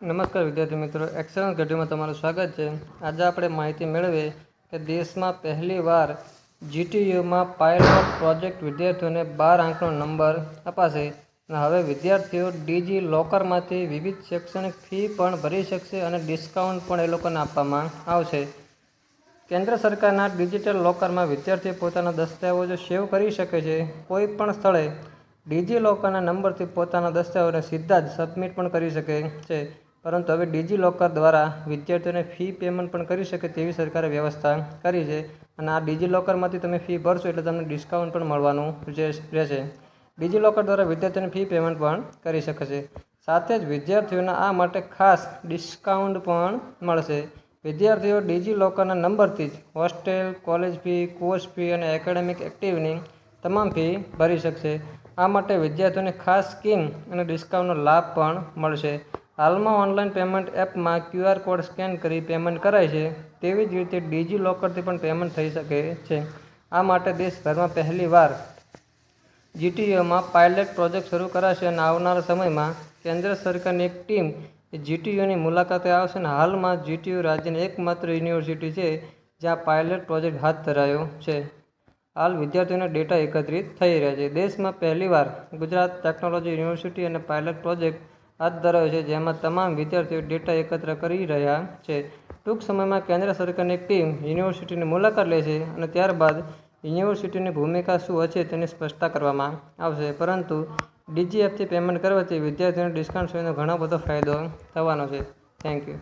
નમસ્કાર વિદ્યાર્થી મિત્રો. એક્સલન્સ ઘડીમાં તમારું સ્વાગત છે. આજે આપણે માહિતી મેળવીએ કે દેશમાં પહેલીવાર જીટીયુમાં પાયલોટ પ્રોજેક્ટ વિદ્યાર્થીઓને બાર આંકનો નંબર અપાશે. અને હવે વિદ્યાર્થીઓ ડીજી લોકરમાંથી વિવિધ શૈક્ષણિક ફી પણ ભરી શકશે અને ડિસ્કાઉન્ટ પણ એ લોકોને આપવામાં આવશે. કેન્દ્ર સરકારના ડિજિટલ લોકરમાં વિદ્યાર્થીઓ પોતાના દસ્તાવેજો સેવ કરી શકે છે. કોઈ પણ સ્થળે ડીજી લોકરના નંબરથી પોતાના દસ્તાવેજોને સીધા જ સબમિટ પણ કરી શકે છે. પરંતુ હવે ડિજિલોકર દ્વારા વિદ્યાર્થીઓને ફી પેમેન્ટ પણ કરી શકે તેવી સરકારે વ્યવસ્થા કરી છે અને આ ડિજિલોકરમાંથી તમે ફી ભરશો એટલે તમને ડિસ્કાઉન્ટ પણ મળવાનું રહેશે. ડિજિલોકર દ્વારા વિદ્યાર્થીઓને ફી પેમેન્ટ પણ કરી શકશે સાથે જ વિદ્યાર્થીઓના આ માટે ખાસ ડિસ્કાઉન્ટ પણ મળશે. વિદ્યાર્થીઓ ડિજિલોકરના નંબરથી જ hostel, college fee, course fee અને એકેડેમિક એક્ટિવની તમામ ફી ભરી શકશે. આ માટે વિદ્યાર્થીઓને ખાસ સ્કીમ અને ડિસ્કાઉન્ટનો લાભ પણ મળશે. હાલમાં ઓનલાઈન પેમેન્ટ એપમાં ક્યુઆર કોડ સ્કેન કરી પેમેન્ટ કરાય છે, તેવી જ રીતે ડિજિલોકરથી પણ પેમેન્ટ થઈ શકે છે. આ માટે દેશભરમાં પહેલીવાર જીટીયુમાં પાયલટ પ્રોજેક્ટ શરૂ કરાશે અને આવનારા સમયમાં કેન્દ્ર સરકારની એક ટીમ જીટીયુની મુલાકાતે આવશે અને હાલમાં જીટીયુ રાજ્યની એકમાત્ર યુનિવર્સિટી છે, જ્યાં પાયલટ પ્રોજેક્ટ હાથ ધરાયો છે. હાલ વિદ્યાર્થીઓના ડેટા એકત્રિત થઈ રહ્યા છે. દેશમાં પહેલીવાર ગુજરાત ટેકનોલોજી યુનિવર્સિટી અને પાયલટ પ્રોજેક્ટ હાથ ધરાવે છે, જેમાં તમામ વિદ્યાર્થીઓ ડેટા એકત્ર કરી રહ્યા છે. ટૂંક સમયમાં કેન્દ્ર સરકારની ટીમ યુનિવર્સિટીની મુલાકાત લે છે અને ત્યારબાદ યુનિવર્સિટીની ભૂમિકા શું હશે તેની સ્પષ્ટતા કરવામાં આવશે. પરંતુ ડીજીએફથી પેમેન્ટ કરવાથી વિદ્યાર્થીઓને ડિસ્કાઉન્ટ સુધીનો ઘણો બધો ફાયદો થવાનો છે. Thank you